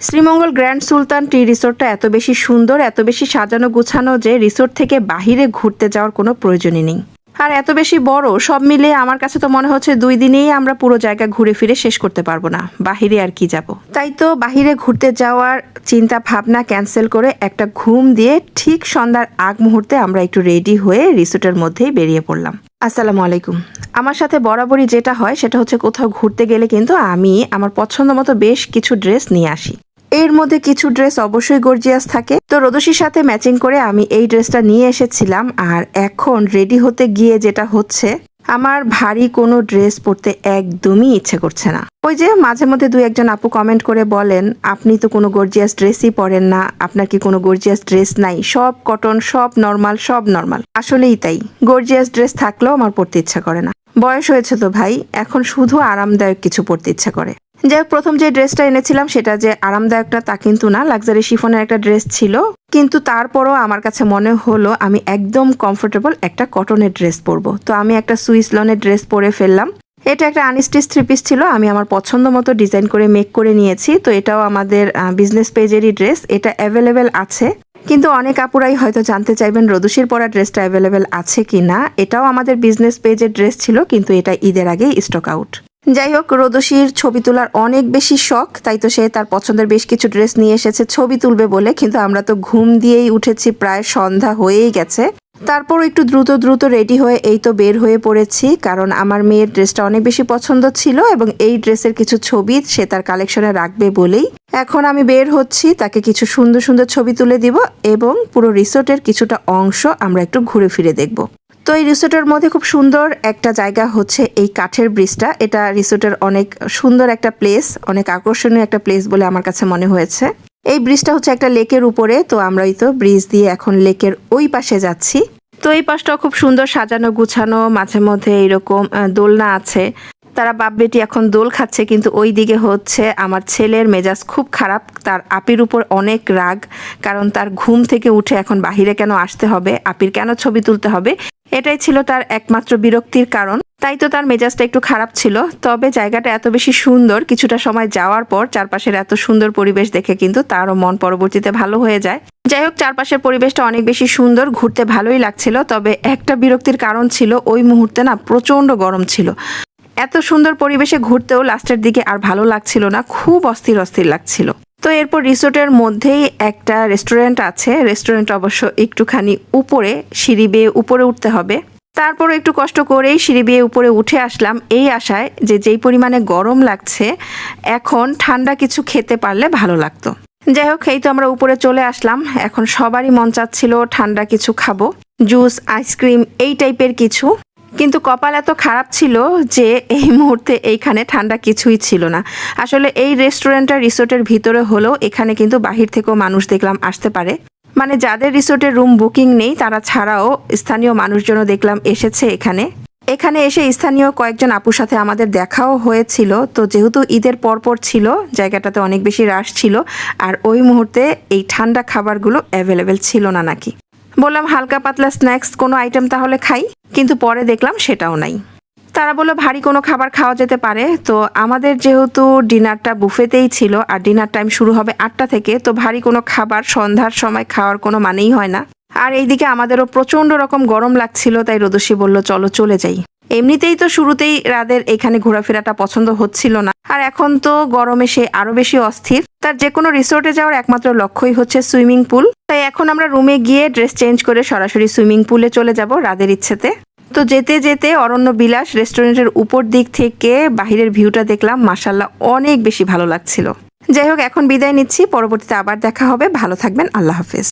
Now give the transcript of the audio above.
Sreemangal grand সুলতান টি রিসোর্টটা এত বেশি সুন্দর, এত বেশি সাজানো গুছানো যে রিসোর্ট থেকে বাহিরে ঘুরতে যাওয়ার কোনো প্রয়োজনই নেই। আর এত বেশি বড়, সব মিলিয়ে আমার কাছে তো মনে হচ্ছে দুই দিনেই আমরা পুরো জায়গা ঘুরে ফিরে শেষ করতে পারব না। বাহিরে আর কি যাব? তাই তো বাহিরে ঘুরতে যাওয়ার চিন্তা ভাবনা ক্যান্সেল করে একটা ঘুম দিয়ে ঠিক সন্ধ্যার আগ মুহূর্তে আমরা একটু রেডি হয়ে রিসোর্টের মধ্যেই বেরিয়ে পড়লাম। আসসালামু আলাইকুম। আমার সাথে বরাবরই যেটা হয় সেটা হচ্ছে কোথাও ঘুরতে গেলে কিন্তু আমি আমার পছন্দ মতো বেশ কিছু ড্রেস নিয়ে আসি। এর মধ্যে কিছু ড্রেস অবশ্যই গর্জিয়াস থাকে। তো রোদসির সাথে ম্যাচিং করে আমি এই ড্রেসটা নিয়ে এসেছিলাম আর এখন রেডি হতে গিয়ে যেটা হচ্ছে, আমার ভারী কোনো ড্রেস পরতে একদমই ইচ্ছে করছে না। ওই যে মাঝে মধ্যে দুই একজন আপু কমেন্ট করে বলেন, আপনি তো কোনো গর্জিয়াস ড্রেসই পরেন না, আপনার কি কোনো গর্জিয়াস ড্রেস নাই? সব কটন সব নর্মাল সব নর্মাল আসলেই তাই। গর্জিয়াস ড্রেস থাকলেও আমার পরতে ইচ্ছা করে না। বয়স হয়েছে তো ভাই, এখন শুধু আরামদায়ক কিছু পরতে ইচ্ছা করে। যাই হোক, প্রথম যে ড্রেসটা এনেছিলাম সেটা যে আরামদায়কটা তা কিন্তু না। লাক্সারি শিফনের একটা ড্রেস ছিল। কিন্তু তারপরও আমার কাছে মনে হলো, আমি একদম কমফোর্টেবল একটা কটনের ড্রেস পরবো। তো আমি একটা সুইস লনের ড্রেস পরে ফেললাম। এটা একটা আনস্টিচ থ্রি পিস ছিল, আমি আমার পছন্দ মতো ডিজাইন করে মেক করে নিয়েছি। তো এটাও আমাদের বিজনেস পেজেরই ড্রেস, এটা অ্যাভেলেবেল আছে। কিন্তু অনেক আপুরাই হয়তো জানতে চাইবেন রদুশির পরা ড্রেসটা অ্যাভেলেবেল আছে কি না এটাও আমাদের বিজনেস পেজের ড্রেস ছিল, কিন্তু এটা ঈদের আগেই স্টক আউট যাই হোক রোদসির ছবি তোলার অনেক বেশি শখ, তাই তো সে তার পছন্দের বেশ কিছু ড্রেস নিয়ে এসেছে, ছবি তুলবে বলে। কিন্তু আমরা তো ঘুম দিয়েই উঠেছি, প্রায় সন্ধ্যা হয়েই গেছে। তারপর একটু দ্রুত দ্রুত রেডি হয়ে এই তো বের হয়ে পড়েছি, কারণ আমার মেয়ের ড্রেসটা অনেক বেশি পছন্দ ছিল এবং এই ড্রেসের কিছু ছবি সে তার কালেকশনে রাখবে বলেই। এখন আমি বের হচ্ছি, তাকে কিছু সুন্দর সুন্দর ছবি তুলে দিব এবং পুরো রিসোর্টের কিছুটা অংশ আমরা একটু ঘুরে ফিরে দেখব। তো এই রিসোর্টের মধ্যে খুব সুন্দর একটা জায়গা হচ্ছে এই কাঠের ব্রিজটা। এটা রিসোর্টের অনেক সুন্দর একটা প্লেস অনেক আকর্ষণীয় একটা প্লেস বলে আমার কাছে মনে হয়েছে। এই ব্রিজটা হচ্ছে একটা লেকের উপরে, তো আমরাই তো ব্রিজ দিয়ে এখন লেকের ওই পাশে যাচ্ছি। তো এই পাশটাও খুব সুন্দর সাজানো গুছানো, মাঝে মধ্যে এরকম দোলনা আছে। তারা বাপ বেটি এখন দোল খাচ্ছে, কিন্তু ওই দিকে হচ্ছে আমার ছেলের মেজাজ খুব খারাপ। তার আপির উপর অনেক রাগ, কারণ তার ঘুম থেকে উঠে এখন বাহিরে কেন আসতে হবে, আপির কেন ছবি তুলতে হবে? এটাই ছিল তার একমাত্র বিরক্তির কারণ। তাই তো তার মেজাজটা একটু খারাপ ছিল, তবে জায়গাটা এত বেশি সুন্দর, কিছুটা সময় যাওয়ার পর চারপাশের এত সুন্দর পরিবেশ দেখে কিন্তু তারও মন পরবর্তীতে ভালো হয়ে যায়। যাই হোক, চারপাশের পরিবেশটা অনেক বেশি সুন্দর, ঘুরতে ভালোই লাগছিল, তবে একটা বিরক্তির কারণ ছিল ওই মুহূর্তে না প্রচণ্ড গরম ছিল। এত সুন্দর পরিবেশে ঘুরতেও লাস্টের দিকে আর ভালো লাগছিল না, খুব অস্থির অস্থির লাগছিল। তো এরপর রিসোর্টের মধ্যেই একটা রেস্টুরেন্ট আছে। রেস্টুরেন্ট অবশ্য একটুখানি উপরে, সিঁড়ি বেয়ে উপরে উঠতে হবে। তারপর একটু কষ্ট করেই সিঁড়ি বেয়ে উপরে উঠে আসলাম এই আশায় যে যেই পরিমাণে গরম লাগছে, এখন ঠান্ডা কিছু খেতে পারলে ভালো লাগতো। যাই হোক, এই তো আমরা উপরে চলে আসলাম। এখন সবারই মন চাচ্ছিল ঠান্ডা কিছু খাব। জুস, আইসক্রিম, এই টাইপের কিছু। কিন্তু কপাল এত খারাপ ছিল যে এই মুহূর্তে এইখানে ঠান্ডা কিছুই ছিল না। আসলে এই রেস্টুরেন্টটা রিসোর্টের ভিতরে হলেও এখানে কিন্তু বাহির থেকেও মানুষ দেখলাম আসতে পারে। মানে যাদের রিসোর্টের রুম বুকিং নেই, তারা ছাড়াও স্থানীয় মানুষজনও দেখলাম এসেছে এখানে। এখানে এসে স্থানীয় কয়েকজন আপুর সাথে আমাদের দেখাও হয়েছিল। তো যেহেতু ঈদের পরপর ছিল, জায়গাটাতে অনেক বেশি রাশ ছিল, আর ওই মুহূর্তে এই ঠান্ডা খাবারগুলো অ্যাভেলেবেল ছিল না নাকি। বললাম, হালকা পাতলা স্ন্যাক্স কোনো আইটেম তাহলে খাই। কিন্তু পরে দেখলাম সেটাও নাই। তারা বলল, ভারী কোনো খাবার খাওয়া যেতে পারে। তো আমাদের যেহেতু ডিনারটা বুফেতেই ছিল, আর ডিনার টাইম শুরু হবে আটটা থেকে, তো ভারী কোনো খাবার সন্ধ্যার সময় খাওয়ার কোনো মানেই হয় না। আর এইদিকে আমাদেরও প্রচণ্ড রকম গরম লাগছিল, তাই রোদসী বলল, চলো চলে যাই। এমনিতেই তো শুরুতেই রাদের এখানে ঘোরাফেরাটা পছন্দ হচ্ছিল না। আর এখন তো গরমে সে আরও বেশি অস্থির। তার যে কোনো রিসোর্টে যাওয়ার একমাত্র লক্ষ্যই হচ্ছে সুইমিং পুল। তাই এখন আমরা রুমে গিয়ে ড্রেস চেঞ্জ করে সরাসরি সুইমিং পুলে চলে যাব রাদের ইচ্ছেতে। তো যেতে যেতে অরণ্য বিলাস রেস্টুরেন্টের উপর দিক থেকে বাহিরের ভিউটা দেখলাম মাসাল্লাহ অনেক বেশি ভালো লাগছিল। যাই হোক, এখন বিদায় নিচ্ছি। পরবর্তীতে আবার দেখা হবে। ভালো থাকবেন। আল্লাহ হাফেজ।